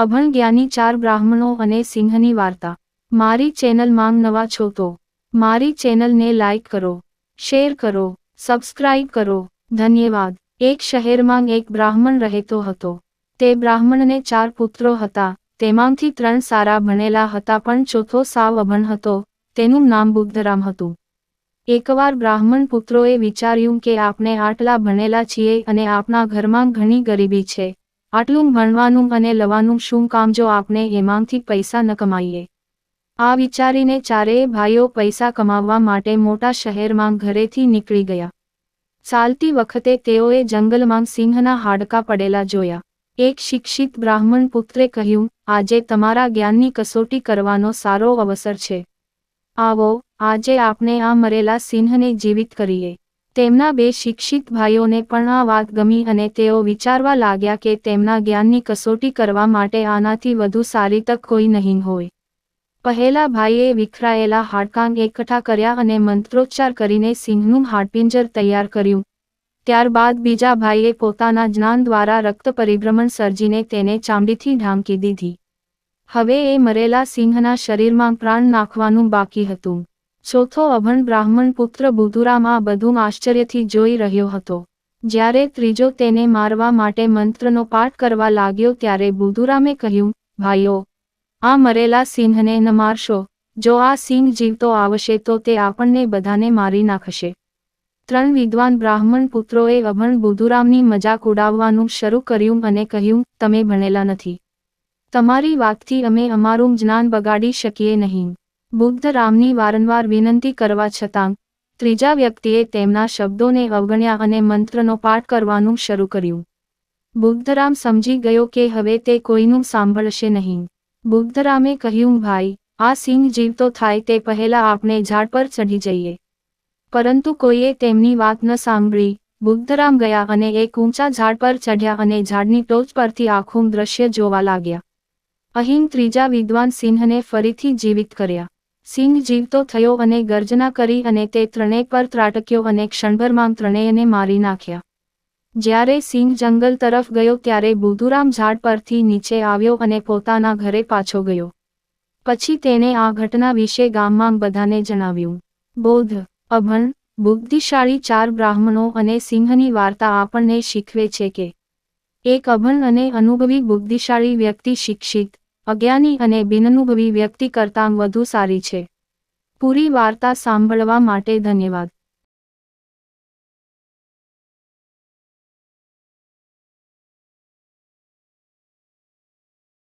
અભણ જ્ઞાની ચાર બ્રાહ્મણો અને સિંહની વાર્તા. મારી ચેનલ માંગ નવા છો તો મારી ચેનલને લાઇક કરો, શેર કરો, સબસ્ક્રાઇબ કરો. ધન્યવાદ. એક શહેરમાં એક બ્રાહ્મણ રહેતો હતો. તે બ્રાહ્મણને ચાર પુત્રો હતા. તેમાંથી ત્રણ સારા ભણેલા હતા, પણ ચોથો સાવ અભણ હતો. તેનું નામ બુદ્ધરામ હતું. એકવાર બ્રાહ્મણ પુત્રોએ વિચાર્યું કે આપણે આટલા ભણેલા છીએ અને આપણા ઘરમાં ઘણી ગરીબી છે. આટલું ભણવાનું અને લવાનું શું કામ જો આપણે એમાંથી પૈસા ન કમાઈએ? આ વિચારીને ચારેય ભાઈઓ પૈસા કમાવવા માટે મોટા શહેરમાં ઘરેથી નીકળી ગયા. ચાલતી વખતે તેઓએ જંગલમાં સિંહના હાડકા પડેલા જોયા. એક શિક્ષિત બ્રાહ્મણ પુત્રે કહ્યું, આજે તમારા જ્ઞાનની કસોટી કરવાનો સારો અવસર છે. આવો, આજે આપણે આ મરેલા સિંહને જીવિત કરીએ. તેમના બે શિક્ષિત ભાઈઓને પણ આ વાત ગમી અને તેઓ વિચારવા લાગ્યા કે તેમના જ્ઞાનની કસોટી કરવા માટે આનાથી વધુ સારી તક કોઈ નહીં હોય. પહેલા ભાઈએ વિખરાયેલા હાડકાં એકઠા કર્યા અને મંત્રોચ્ચાર કરીને સિંહનું હાડપિંજર તૈયાર કર્યું. ત્યારબાદ બીજા ભાઈએ પોતાના જ્ઞાન દ્વારા રક્ત પરિભ્રમણ સર્જીને તેને ચામડીથી ઢાંકી દીધી. હવે એ મરેલા સિંહના શરીરમાં પ્રાણ નાખવાનું બાકી હતું. ચોથો અભણ બ્રાહ્મણ પુત્ર બુધુરામ આ બધું આશ્ચર્યથી જોઈ રહ્યો હતો. જ્યારે ત્રીજો તેને મારવા માટે મંત્રનો પાઠ કરવા લાગ્યો ત્યારે બુધુરામે કહ્યું, ભાઈઓ, આ મરેલા સિંહને ન મારશો. જો આ સિંહ જીવતો આવશે તો તે આપણને બધાને મારી નાખશે. ત્રણ વિદ્વાન બ્રાહ્મણ પુત્રોએ અભણ બુધુરામની મજાક ઉડાવવાનું શરૂ કર્યું અને કહ્યું, તમે ભણેલા નથી. તમારી વાતથી અમે અમારું જ્ઞાન બગાડી શકીએ નહીં. બુદ્ધ રામની વારંવાર વિનંતી કરવા છતાં, ત્રીજા વ્યક્તિએ તેમના શબ્દોને અવગણ્યા અને મંત્રનો પાઠ કરવાનું શરૂ કર્યું. બુદ્ધરામ સમજી ગયો કે હવે તે કોઈનું સાંભળશે નહીં. બુદ્ધરામે કહ્યું, ભાઈ, આ સિંહ જીવતો થાય તે પહેલા આપણે ઝાડ પર ચઢી જઈએ. પરંતુ કોઈએ તેમની વાત ન સાંભળી. બુદ્ધરામ ગયા અને એક ઊંચા ઝાડ પર ચઢ્યા અને ઝાડની ટોચ પરથી આખું દ્રશ્ય જોવા લાગ્યા. અહીં ત્રીજા વિદ્વાન સિંહને ફરીથી જીવિત કર્યા. સિંહ જીવતો થયો અને ગર્જના કરી અને તે ત્રણેય પર ત્રાટક્યો અને ક્ષણભરમાં ત્રણેયને મારી નાખ્યા. જ્યારે સિંહ જંગલ તરફ ગયો ત્યારે બુધુરામ ઝાડ પરથી નીચે આવ્યો અને પોતાના ઘરે પાછો ગયો. પછી તેણે આ ઘટના વિશે ગામમાં બધાને જણાવ્યું. બોધ અભણ, બુદ્ધિશાળી ચાર બ્રાહ્મણો અને સિંહની વાર્તા આપણને શીખવે છે કે, એક અભણ અને અનુભવી બુદ્ધિશાળી વ્યક્તિ શિક્ષિત અજ્ઞાની અને બિનનુભવી વ્યક્તિ કરતાં વધુ સારી છે. પૂરી વાર્તા સાંભળવા માટે ધન્યવાદ.